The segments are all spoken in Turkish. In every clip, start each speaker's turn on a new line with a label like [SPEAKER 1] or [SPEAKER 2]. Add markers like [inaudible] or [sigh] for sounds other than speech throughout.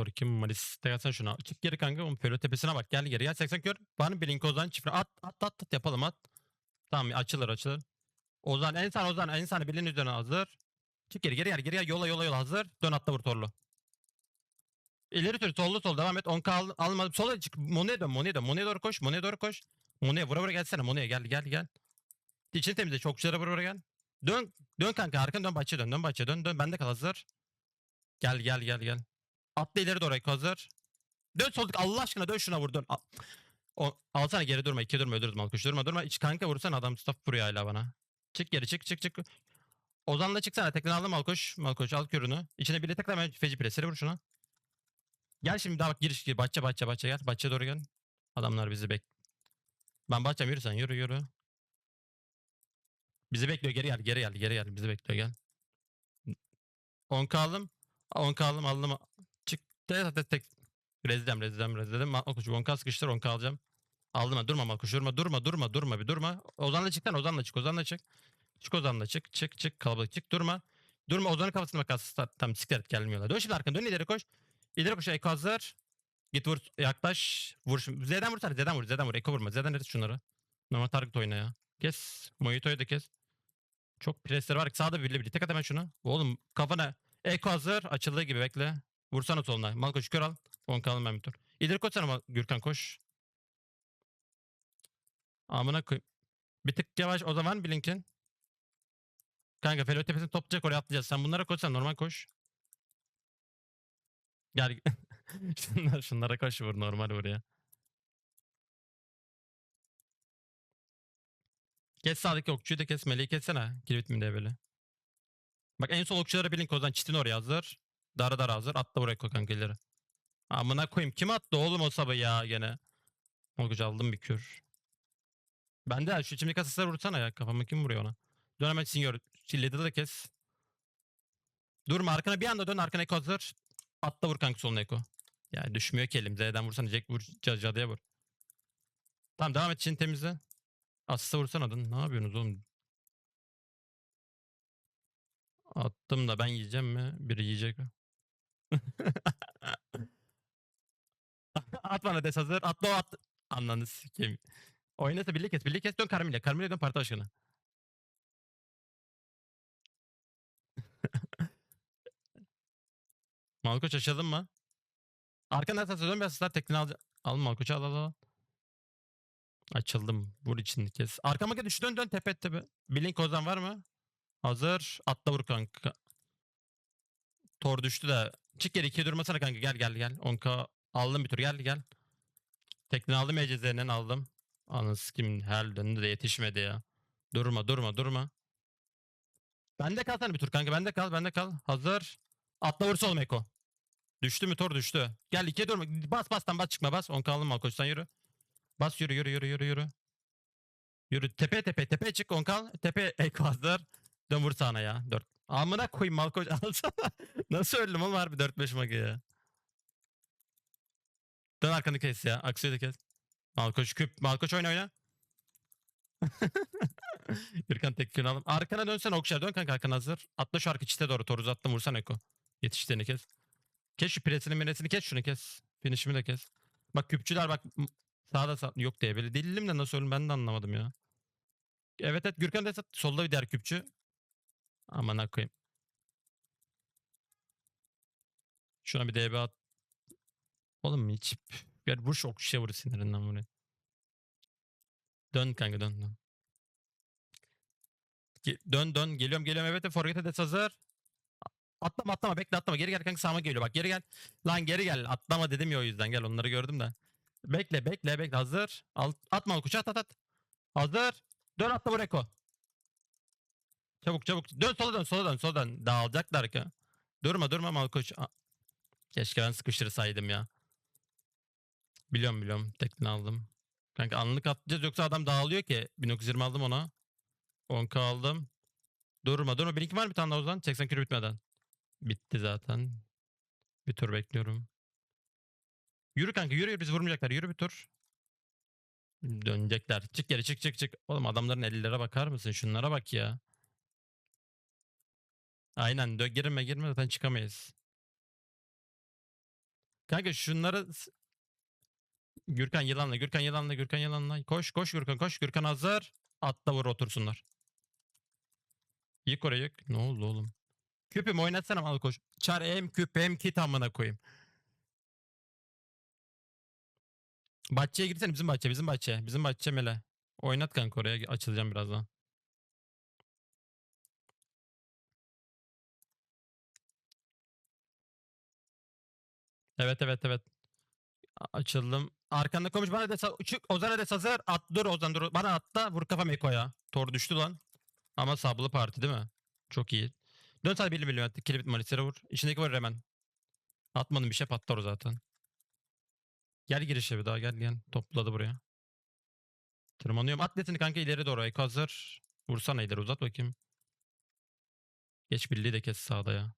[SPEAKER 1] Tor kim de gelsene şuna. Çık geri kanka. Pölo tepesine bak. Gel geri. Gel 80 kör. Bana bir link Ozan çifre. At at at at yapalım at. Tamam açılır açılır. Ozan en sağ Ozan en sağ birinin üzerine hazır. Çık geri geri geri gel yola yola yola hazır. Dön atla vur torlu. İleri sür sollu sol devam et. 10k al, almadım. Sola çık. Moneye dön Moneye dön. Moneye doğru koş. Moneye doğru koş. Moneye vura vura gelsene. Moneye gel gel gel. İçini temizle. Çok güzel vura vura gel. Dön. Dön kanka arkan dön bahçeye dön. Dön bahçeye dön. Dön. Bende kal hazır. Gel gel gel gel. Atla ileri doğru hazır. Dön solduk Allah aşkına dön şuna vur dön. Al. O, alsana geri durma. iki durma öldürürüz Malkuş. Durma durma. İç kanka vursan adam staff vuruyor hala bana. Çık geri çık çık çık. Ozan'la çıksana. Tekrar aldım Malkoş. Malkoş al körünü. İçine bile tıkla hemen feci presleri vur şuna. Gel şimdi daha bak giriş gir. Bahçe bahçe bahçe gel. Bahçeye doğru gel. Adamlar bizi bek. Ben bahçem yürü sen yürü yürü. Bizi bekliyor geri gel geri gel geri gel. Bizi bekliyor gel. 10 kaldım. 10 kaldım aldım. Tek tek tek. Rezidem rezidem rezidem. Malkoş 10k sıkıştır 10k alacağım. Aldım ha durma Malkoş durma durma durma durma bir durma. Ozan'la çık lan Ozan'la çık Ozan'la çık. Çık Ozan'la çık çık çık kalabalık çık durma. Durma Ozan'ın kafasına aslında tam siklet gelmiyorlar. Dön şimdi arkana dön ileri koş. İleri koş Eko hazır. Git vur yaklaş. Vur şimdi. Z'den vursana Z'den vur Z'den vur. Eko vurma. Z'den et şunları. Normal target oyna ya. Kes. Mojito'yu da kes. Çok presleri var. Sağda birli birli. Tek at hemen şunu. Oğlum kafana. Eko hazır. Açıldığı gibi bekle. Vursana soluna. Malkoç kör al. 10 kalın ben bir tur. İleri koşsana Gürkan koş. Amına koy. Bir tık yavaş o zaman Blink'in. Kanka Felo tepesini toplayacak oraya atlayacağız. Sen bunlara koşsan normal koş. Gel. [laughs] Şunlar, şunlara koş vur normal vur ya. Kes sağdaki okçuyu da kes. Meleği kessene. Kilit mi diye böyle. Bak en sol okçulara bilin kozan çitin oraya hazır. Dara dara hazır. Atla buraya koy kanka ileri. Amına koyayım. Kim attı oğlum o sabah ya gene. Olguç aldım bir kür. Ben de şu içimdeki asasları vursana ya. Kafama kim vuruyor ona? Dön hemen senior. Chilledi de kes. Durma arkana bir anda dön. Arkana Eko hazır. Atla vur kanka soluna Eko. Ya düşmüyor ki elim. Z'den vursana. Jack vur. Cad- Cadıya vur. Tamam devam et için temizle. Asista vursana dön. Ne yapıyorsunuz oğlum? Attım da ben yiyeceğim mi? Biri yiyecek mi? [laughs] at bana des hazır. Atla o at. Anlanı sikeyim. Oynasa birlik kes. Birlik kes. Dön Carmilla. Carmilla dön parti başkanı. [laughs] Malkoç açalım mı? Arkadan asas dön bir asaslar tekniğini al. Al Malkoç'u al al al. Açıldım. Vur içini kes. Arkama gel düş dön dön tepe tepe. Blink Ozan var mı? Hazır. Atla vur kanka. Tor düştü de. Çık geri ikiye durmasana kanka. Gel gel gel. 10k aldım bir tur. Gel gel. Tekniğini aldım ECZ'den aldım. Anası kim her döndü de yetişmedi ya. Durma durma durma. Bende kal sen bir tur kanka. Bende kal bende kal. Hazır. Atla vursa oğlum Eko. Düştü mü Tor düştü. Gel ikiye durma. Bas bastan bas çıkma bas. 10 kaldım mal koşsan yürü. Bas yürü yürü yürü yürü yürü. Yürü tepe tepe tepe çık 10 kal. Tepe Eko hazır. Dön vur sağına ya. 4. Amına koyayım Malkoç [laughs] alsana. Nasıl öldüm oğlum harbi 4-5 magi ya. Dön arkanı kes ya. Aksuyu da kes. Malkoç küp. Malkoç oyna oyna. [laughs] Gürkan tek kürünü aldım. Arkana dönsen okşa. Dön kanka arkana hazır. Atla şu arka çite doğru. Toruz attım vursan Eko. Yetiştiğini kes. Kes şu presini miresini kes şunu kes. Finishimi de kes. Bak küpçüler bak. Sağda sağ yok diye böyle. Delilim de nasıl öldüm ben de anlamadım ya. Evet evet Gürkan da solda bir diğer küpçü. Aman koyayım. Şuna bir DB at. Oğlum hiç. Gel vur şu ok şey vur sinirinden buraya. Dön kanka dön dön. Dön dön geliyorum geliyorum evet forget et hazır. Atlama atlama bekle atlama geri gel kanka sağıma geliyor bak geri gel. Lan geri gel atlama dedim ya o yüzden gel onları gördüm de. Bekle bekle bekle hazır. Al, atma o kuşu at at at. Hazır. Dön atla buraya ko. Çabuk çabuk. Dön sola dön sola dön sola dön. Dağılacaklar ki. Durma durma Malkoç. Keşke ben sıkıştırsaydım ya. Biliyorum biliyorum. Tekne aldım. Kanka anlık atlayacağız yoksa adam dağılıyor ki. 1920 aldım ona. 10k aldım. Durma durma. Benimki var mı bir tane daha o zaman? 80 kilo bitmeden. Bitti zaten. Bir tur bekliyorum. Yürü kanka yürü bizi vurmayacaklar. Yürü bir tur. Dönecekler. Çık geri çık çık çık. Oğlum adamların ellere bakar mısın? Şunlara bak ya. Aynen. Dö girme girme zaten çıkamayız. Kanka şunları Gürkan yılanla, Gürkan yılanla, Gürkan yılanla. Koş, koş Gürkan, koş. Gürkan hazır. Atla vur otursunlar. Yık orayı yık. Ne oldu oğlum? Küpüm oynatsana al koş. Çar hem küp hem kit amına koyayım. Bahçeye girsene bizim bahçe, bizim bahçe. Bizim bahçe mele. Oynat kanka oraya açılacağım birazdan. Evet evet evet. Açıldım. Arkanda konuş bana de çık Ozan'a de hazır. At dur Ozan dur. Bana atla vur kafam Eko'ya. Tor düştü lan. Ama sablı parti değil mi? Çok iyi. Dön sadece birli birli attı. Kilibit malisere vur. İçindeki vur hemen. Atmadım bir şey patlar o zaten. Gel girişe bir daha gel gel. Topladı buraya. Tırmanıyorum. Atletini kanka ileri doğru. Eko hazır. Vursana ileri uzat bakayım. Geç birliği de kes sağda ya.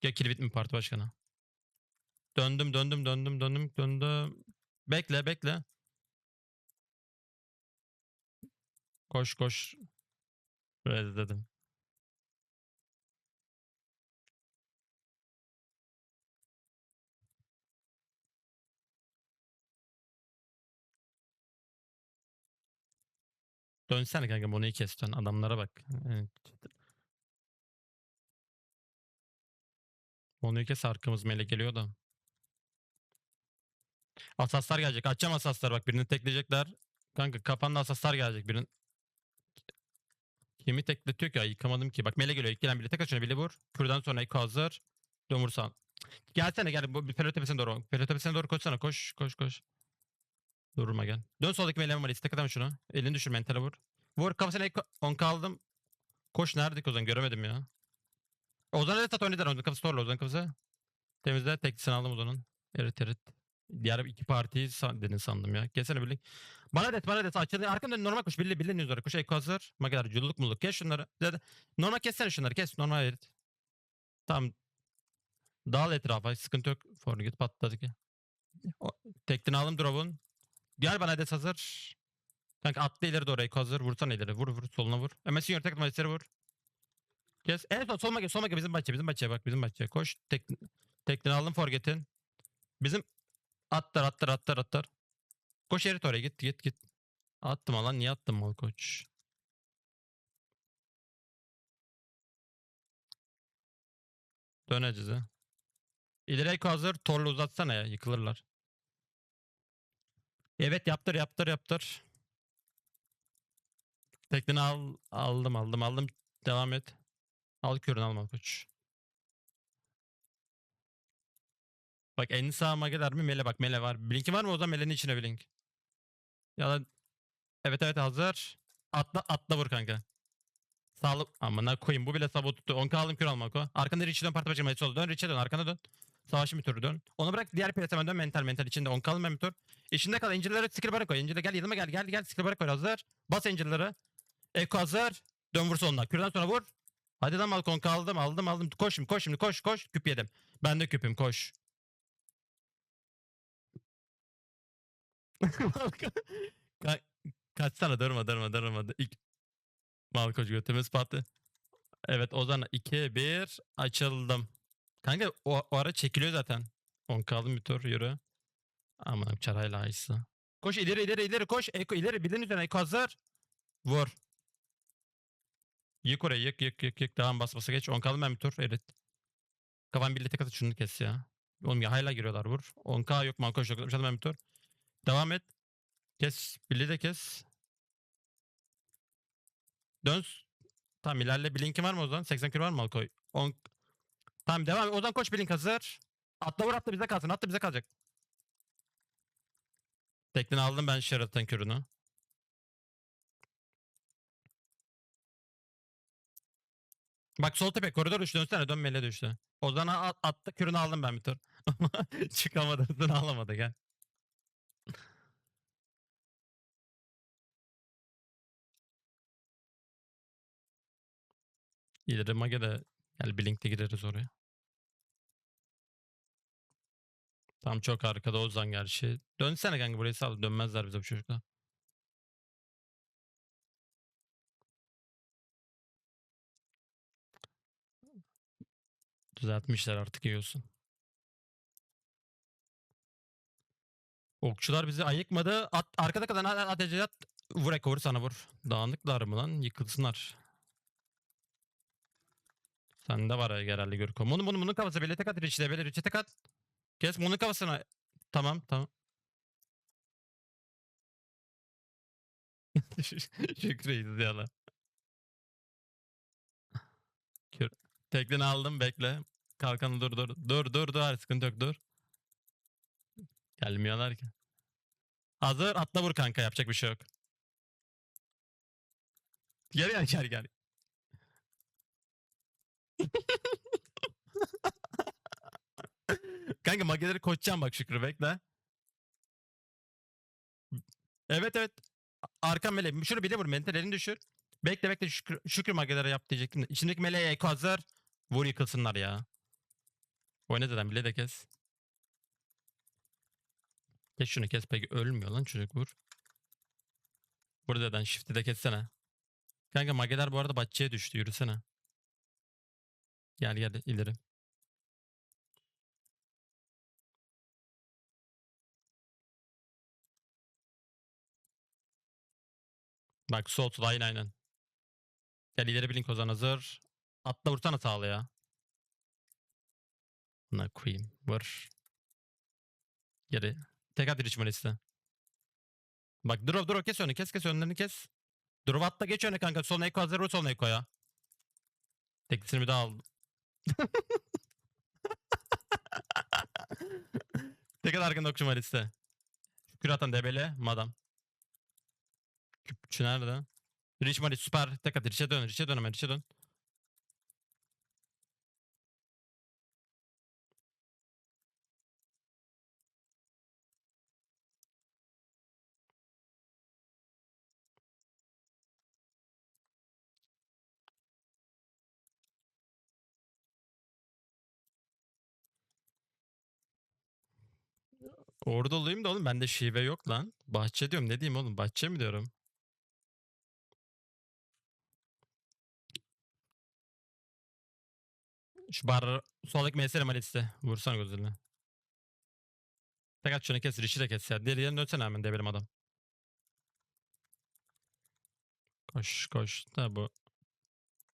[SPEAKER 1] Gel kilibit mi parti başkanı? Döndüm döndüm döndüm döndüm döndüm. Bekle bekle. Koş koş. Rez dedim. Dönsene kanka Mono'yu kes dön. Adamlara bak. Evet. Mono'yu kes arkamız mele geliyor da. Asaslar gelecek. Açacağım asaslar bak birini tekleyecekler. Kanka kafanda asaslar gelecek birinin. Kimi tekletiyor ki ya yıkamadım ki. Bak mele geliyor. İlk biri tek açıyor. Biri vur. Kürdan sonra Eko hazır. Dön vursan. Gelsene gel. Bu Pelo tepesine doğru. Pelo tepesine doğru koşsana. Koş koş koş. Durma gel. Dön soldaki meleğe var. İstek adam şunu. Elini düşür mentale vur. Vur kafasına Eko. 10 kaldım. Koş neredik o zaman göremedim ya. Ozan'a da tat oynadılar. Ozan kafası torla. Ozan kafası. Temizle. Teklisini aldım Ozan'ın. Evet evet. Diğer iki partiyi san, dedin sandım ya. Gelsene birlik. Bana det bana det açıldı. Arkamda normal koş. Birli birli üzere koş. Eko hazır. Mageler culluk mulluk. Kes şunları. Dedi. Normal kessene şunları. Kes. Normal erit. Tamam. Dağıl etrafa. Sıkıntı yok. Forget patladı ki. O, tekini aldım drop'un. Gel bana det hazır. Kanka attı ileri doğru. Eko hazır. Vursana ileri. Vur vur. Soluna vur. Emesin yürü tek atma. vur. Kes. En son solma gel. Solma gel. Bizim bahçe. Bizim bahçeye bak. Bizim bahçeye. Koş. Tek, tekini aldım forget'in. Bizim atlar atlar atlar atlar. Koş erit oraya git git git. Attım alan niye attım mal koç? Döneceğiz ha. İleri hazır. Torlu uzatsana ya. Yıkılırlar. Evet yaptır yaptır yaptır. Teknini al, aldım aldım aldım. Devam et. Al körünü alma koç. Bak en sağ mageler mi? Mele bak mele var. Blink'i var mı o zaman melenin içine blink. Ya da evet evet hazır. Atla atla vur kanka. Sağlık amına koyayım bu bile sabot tuttu. 10 aldım kür almak o. Arkanda Richie dön parti başına oldu. Dön Richie dön arkana dön. Savaşın bir türü dön. Onu bırak diğer hemen dön mental mental içinde 10 kalın bir tur. İçinde kal Angel'ları skill bara koy. Angel'e gel yanıma gel gel gel skill bara koy hazır. Bas Angel'ları. Eko hazır. Dön vur sonuna. Kürden sonra vur. Hadi lan Malkon kaldım aldım aldım. Koş şimdi koş şimdi koş koş. Küp yedim. Ben de küpüm koş. Malko- Ka kaçsana durma durma durma. İlk... Malkoç götümüz patlı. Evet Ozan 2 1 açıldım. Kanka o, o ara çekiliyor zaten. 10 kaldım bir tur yürü. Aman çarayla ayısı. Koş ileri ileri ileri koş. Eko ileri bilin üzerine Eko hazır. Vur. Yık orayı yık yık yık yık. Devam bas basa geç. 10 kaldım ben bir tur. Evet. Kafam birlikte katı şunu kes ya. Oğlum ya hala giriyorlar vur. 10k yok mankoş yok. Şadım ben bir tur. Devam et. Kes. Birliği de kes. Dön. Tamam ilerle. Blink'i var mı o zaman? 80 kilo var mı Malkoy? 10... Tamam devam. O zaman koş Blink hazır. Atla vur atla bize kalsın. Atla bize kalacak. Teknini aldım ben Sheraton kürünü. Bak sol tepe koridor düştü dönsene dön mele düştü. Ozan'a at, attı kürünü aldım ben bir tur. [laughs] Çıkamadı [laughs] hızını alamadı gel. İleri mage de gel Blink'te gireriz oraya. Tam çok arkada Ozan gerçi. Dönsene kanka burayı sal. Dönmezler bize bu çocuklar. Düzeltmişler artık yiyorsun. Okçular bizi ayıkmadı. At, arkada kalan at, at, Vur Eko vur sana vur. Dağınıklar mı lan? Yıkılsınlar. Sende var herhalde Görko. Bunu bunu bunun kafası böyle tek at Rich'e böyle Rich'e tek at. Kes bunun kafasına. Tamam tamam. [laughs] Şükrü izliyorlar. Kür. Teklini aldım bekle. Kalkanı dur dur. Dur dur dur sıkıntı yok dur. Gelmiyorlar ki. Hazır atla vur kanka yapacak bir şey yok. Gel gel gel gel. Kanka mageleri koşacağım bak Şükrü bekle. Evet evet. Arkam meleğim. Şunu bile vur. Mental elini düşür. Bekle bekle Şükrü, Şükrü mageleri yap diyecektim. de. İçindeki meleğe eko hazır. Vur yıkılsınlar ya. Oyna dedem bile de kes. Kes şunu kes peki ölmüyor lan çocuk vur. Vur deden shift'i de kessene. Kanka mageler bu arada bahçeye düştü yürüsene. Gel gel ileri. Bak sol sol aynen aynen. Gel ileri blink ozan hazır. Atla vursana sağla ya. Buna koyayım. Vur. Geri. Tek at Richmond iste. Bak drop drop kes önünü kes kes önlerini kes. Drop atla geç öne kanka. Soluna eko hazır vur soluna eko ya. Teklisini bir daha aldım. Tek at arkanda okçu var iste. Şükür atan debeli madam. Küpçü nerede? Rich Mari süper. Tek at Rich'e dön. Rich'e dön hemen Rich'e dön. Orada olayım da oğlum bende şive yok lan. Bahçe diyorum ne diyeyim oğlum bahçe mi diyorum. Şu bar soldaki mesele maliste. Vursana gözüne. Tek at şunu kes. Rich'i de kes ya. Diğer yerine dönsene hemen devirim adam. Koş koş. Da bu.